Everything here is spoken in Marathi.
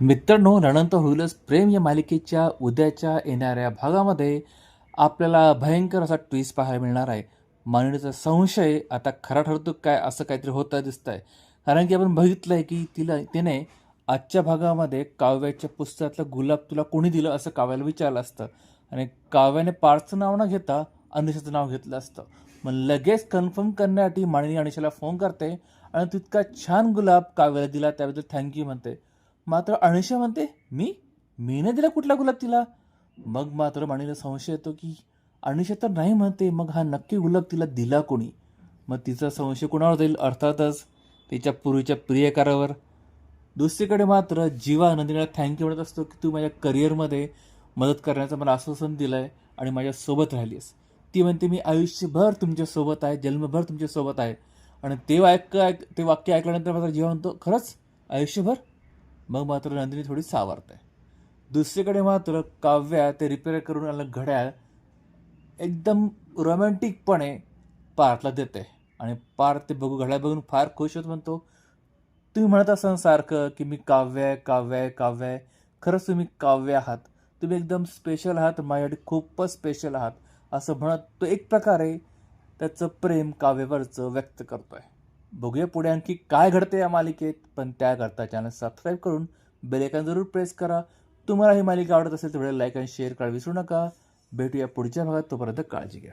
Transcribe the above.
मित्रांनो रणंत होईलच प्रेम या मालिकेच्या उद्याच्या येणाऱ्या भागामध्ये आपल्याला भयंकर असा ट्विस्ट पाहायला मिळणार आहे. माननीचा संशय आता खरा ठरतो काय असं काहीतरी होतं दिसतं आहे कारण की आपण बघितलं आहे की तिला तिने आजच्या भागामध्ये काव्याच्या पुस्तकातलं गुलाब तुला कोणी दिलं असं काव्याला विचारलं असतं. आणि काव्याने पार्थचं नाव न घेता अनिशाचं नाव घेतलं असतं. मग लगेच कन्फर्म करण्यासाठी माननी अनिशाला फोन करते आणि तितका छान गुलाब काव्याला दिला त्याबद्दल थँक्यू म्हणते. मात्र अनिशा म्हणते मी? मी नाही दिला कुठला गुलाब तिला? मग मात्र माणीला संशय येतो की अनिशा तर नाही म्हणते मग हा नक्की गुलाब तिला दिला कोणी? मग तिचा संशय कुणावर जाईल? अर्थातच तिच्या पूर्वीच्या प्रियकारावर. दुसरीकडे मात्र जीवा नंदिनीला थँक्यू म्हणत असतो की तू माझ्या करिअरमध्ये मदत करण्याचं मला आश्वासन दिलं आहे आणि माझ्यासोबत राहिलीस. ती म्हणते मी आयुष्यभर तुमच्यासोबत आहे जन्मभर तुमच्यासोबत आहे. आणि ते ऐक ऐक ते वाक्य ऐकल्यानंतर मात्र जीवा म्हणतो खरंच? आयुष्यभर? मग मात्र नंदिनी थोडी सावरते. दुसरीकडे मात्र काव्या ते रिपेअर करून आलं घड्याळ एकदम रोमॅन्टिकपणे पार्थला देते. आणि पार्थ ते बघू घड्याळ बघून फार खुश होत म्हणतो तुम्ही म्हणत असाल सारखं की मी काव्य आहे काव्य आहे काव्य आहे खरंच तुम्ही काव्य आहात. तुम्ही एकदम स्पेशल आहात माझ्यासाठी खूपच स्पेशल आहात. असं म्हणत तो एक प्रकारे त्याचं प्रेम काव्यावरचं व्यक्त करतो आहे बघूया पुढे आणखी काय घडते या मालिकेत पण त्याकरता चॅनल सबस्क्राईब करून बेलेकन जरूर प्रेस करा. तुम्हाला ही मालिका आवडत असेल तर व्हिडिओ लाईक आणि शेअर करा विसरू नका. भेटूया पुढच्या भागात तोपर्यंत काळजी घ्या.